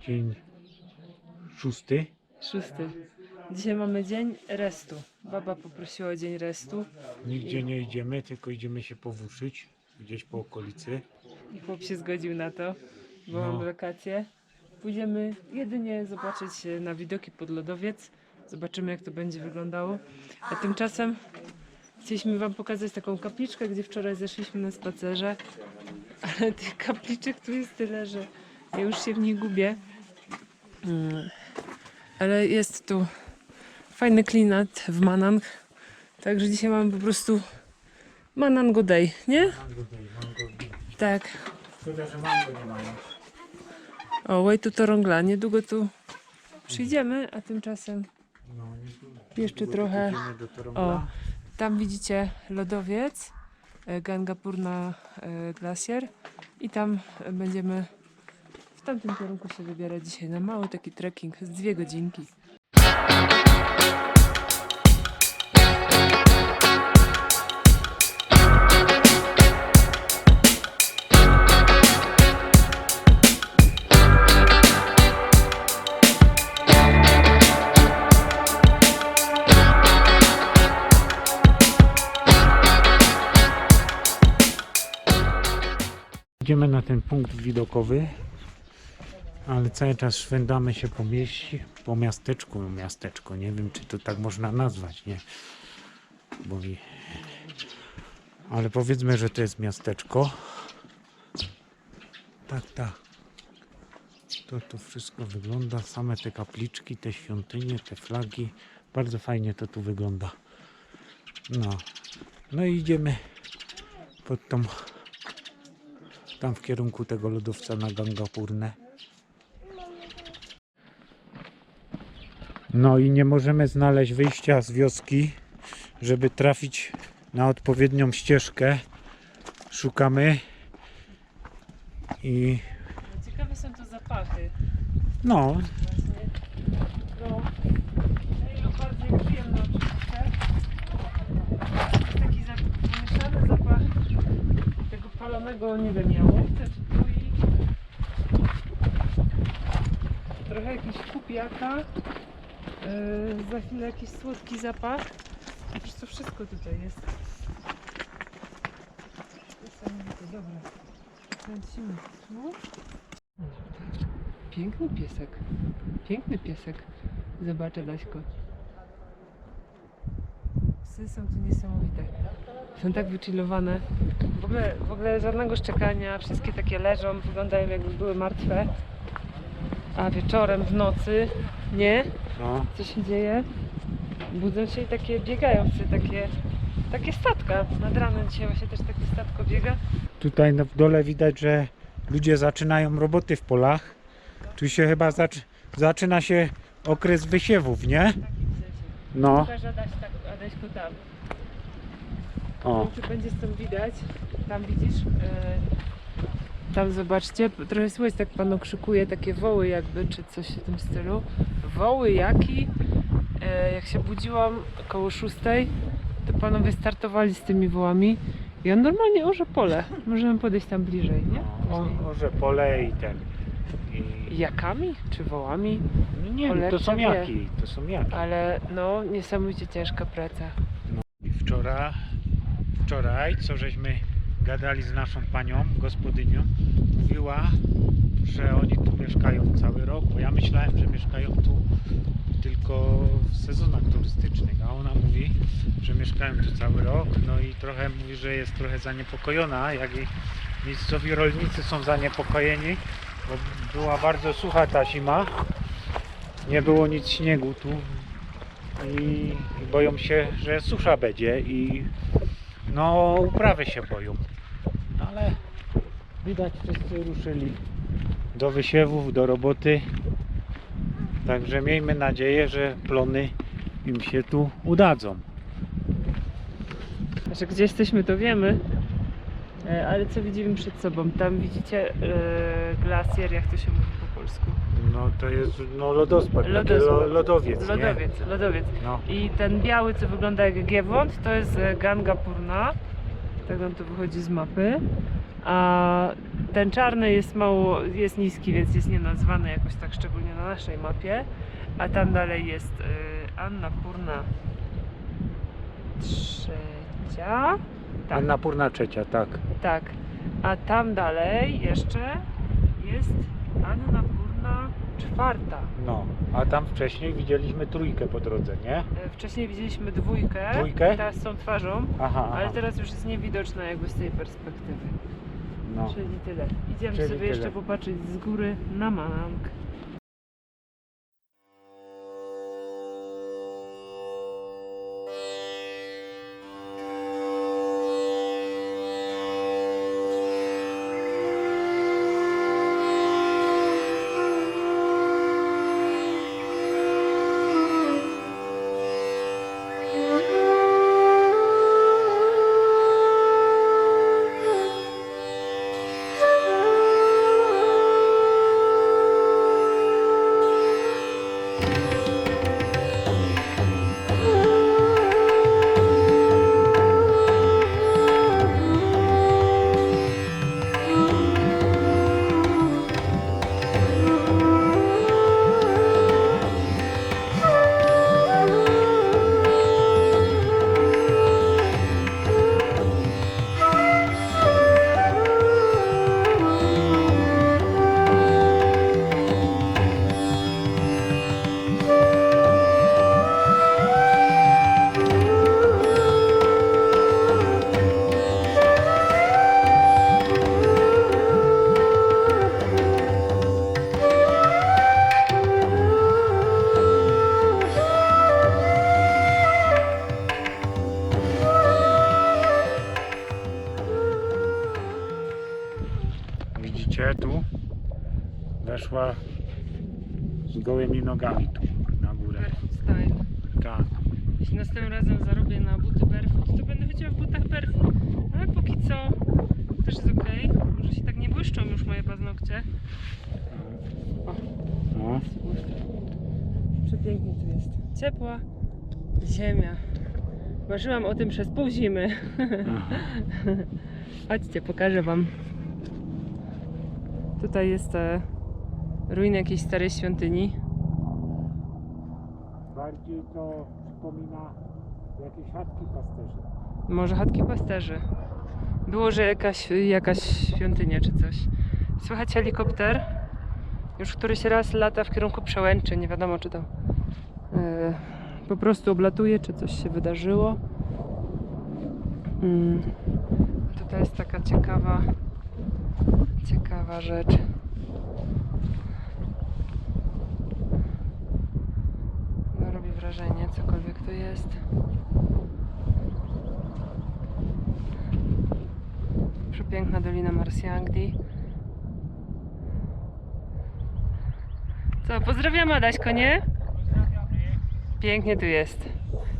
Dzień szósty. Szósty. Dzisiaj mamy dzień restu. Baba poprosiła o dzień restu Nigdzie nie idziemy, tylko idziemy się powłóczyć gdzieś po okolicy. i chłop się zgodził na to, bo No. mamy wakacje. Pójdziemy jedynie zobaczyć na widoki pod lodowiec. Zobaczymy jak to będzie wyglądało. A tymczasem chcieliśmy wam pokazać taką kapliczkę, gdzie wczoraj zeszliśmy na spacerze. Ale tych kapliczek tu jest tyle, że ja już się w nich gubię. Mm. Ale jest tu fajny klimat w Manang. Także dzisiaj mamy po prostu Manango Day, nie? Mango day, mango day. Tak. Szkoda, że mango nie mają. O, way to Torongla. Niedługo tu przyjdziemy, a tymczasem No, Jeszcze trochę-. O. tam widzicie lodowiec, e, Gangapurna e, Glacier i tam będziemy tamtym kierunku się wybierać dzisiaj na mały taki trekking z dwie godzinki. Idziemy na ten punkt widokowy, ale cały czas szwendamy się po mieście, po miasteczku, miasteczko, nie wiem czy to tak można nazwać, nie? Bo mi... Ale powiedzmy, że to jest miasteczko. Tak, tak. To to wszystko wygląda, same te kapliczki, te świątynie, te flagi. Bardzo fajnie to tu wygląda. No. No i idziemy pod tą tam w kierunku tego lodowca na Gangapurnę. No i nie możemy znaleźć wyjścia z wioski, żeby trafić na odpowiednią ścieżkę. Szukamy i Ciekawe są to zapachy. no. No, i bardziej przyjemne oczywiście. Jest taki za- pomieszany zapach tego palonego, nie wiem, jałowca czy tui. Trochę jakiś kupiaka. Yy, za chwilę jakiś słodki zapach. Po prostu wszystko tutaj jest. Niesamowite, dobra. Kręcimy tu. Piękny piesek. Piękny piesek. Zobaczę Daśko. Psy są tu niesamowite. Są tak wychillowane. W ogóle, w ogóle żadnego szczekania. Wszystkie takie leżą, wyglądają jakby były martwe. A wieczorem, w nocy, nie? no, Co się dzieje? Budzą się i takie biegają psy, takie, takie statka. Nad ranem dzisiaj właśnie też takie statko biega. tutaj na- w dole widać, że ludzie zaczynają roboty w polach. Tu się chyba zaczy, zaczyna się okres wysiewów, nie? Przecież. No, Pokaż Adaś, tak, Adaśku tam. o, Nie wiem, czy będzie stąd widać. Tam widzisz? E, tam zobaczcie, trochę słychać tak pan okrzykuje takie woły jakby, czy coś w tym stylu. Woły jaki? E, jak się budziłam około szóstej, to panowie startowali z tymi wołami i on normalnie orze pole. Możemy podejść tam bliżej, nie? o, Później. może pole i ten. I, Jakami czy wołami? nie, no to są jaki, to są jaki. Ale no, niesamowicie ciężka praca. I wczoraj, wczoraj, co żeśmy gadali z naszą panią, gospodynią, mówiła, że oni tu mieszkają cały rok, bo ja myślałem, że mieszkają tu tylko w sezonach turystycznych, a ona mówi, że mieszkają tu cały rok, no i trochę mówi, że jest trochę zaniepokojona, jak i miejscowi rolnicy są zaniepokojeni, bo była bardzo sucha ta zima, nie było nic śniegu tu i, boją się, że susza będzie i no uprawy się boją. Widać wszyscy ruszyli do wysiewów, do roboty. Także miejmy nadzieję, że plony im się tu udadzą. Że gdzie jesteśmy, to wiemy. E, Ale co widzimy przed sobą? Tam widzicie e, glacier, jak to się mówi po polsku? No to jest no lodospad, taki Lodospad. lo, lodowiec, nie? Lodowiec, lodowiec. No. I ten biały, co wygląda jak Giewont, to jest e, Gangapurna. Tak on to wychodzi z mapy. A ten czarny jest mało, jest niski, więc jest nienazwany jakoś tak szczególnie na naszej mapie, a tam dalej jest y, Anna Purna trzecia, tak, Anna Purna trzecia, tak. tak, a tam dalej jeszcze jest Anna Purna czwarta. No, a tam wcześniej widzieliśmy trójkę po drodze, nie? E, Wcześniej widzieliśmy dwójkę, Dwójkę? teraz z tą twarzą, Aha, ale aha. teraz już jest niewidoczna jakby z tej perspektywy. No. Czyli tyle. Idziemy Czyli sobie tyle. jeszcze popatrzeć z góry na Manang. Widzicie tu? Weszła z gołymi nogami tu na górę. Barefoot style. Tak. Jeśli następnym razem zarobię na buty barefoot, to będę chodziła w butach barefoot. Ale póki co też jest ok. Może się tak nie błyszczą już moje paznokcie. No. Przepięknie tu jest. Ciepła ziemia. Marzyłam o tym przez pół zimy. Chodźcie, pokażę wam. Tutaj jest e, ruiny jakiejś starej świątyni. Bardziej to przypomina jakieś chatki pasterzy. Może chatki pasterzy. Było, że jakaś, jakaś świątynia czy coś. Słychać helikopter. Już któryś raz lata w kierunku przełęczy. Nie wiadomo, czy to e, po prostu oblatuje, czy coś się wydarzyło. Mm. Tutaj jest taka ciekawa, ciekawa rzecz. No, robi wrażenie, cokolwiek to jest. Przepiękna Dolina Marsjangli. Co, pozdrawiam Adaśko, nie? Pięknie tu jest.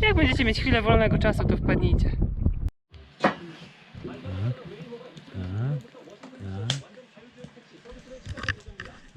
Jak będziecie mieć chwilę wolnego czasu, to wpadnijcie. Tak, tak, tak.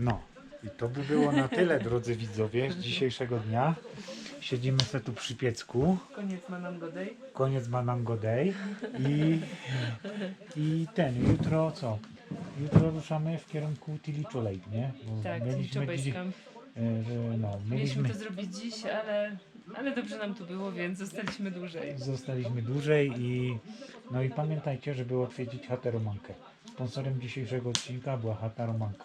No i to by było na tyle, drodzy widzowie, z dzisiejszego dnia. Siedzimy sobie tu przy piecku. Koniec Manango Day. Koniec Manango Day i, i ten, jutro co? Jutro ruszamy w kierunku Tilicho Lake, nie? Bo Tak, mieliśmy Base Camp. e, że no, Mieliśmy mieliśmy, to zrobić dziś, ale, ale dobrze nam tu było, więc zostaliśmy dłużej. zostaliśmy dłużej i no i pamiętajcie, żeby odwiedzić chatę Romankę. Sponsorem dzisiejszego odcinka była chata Romanka.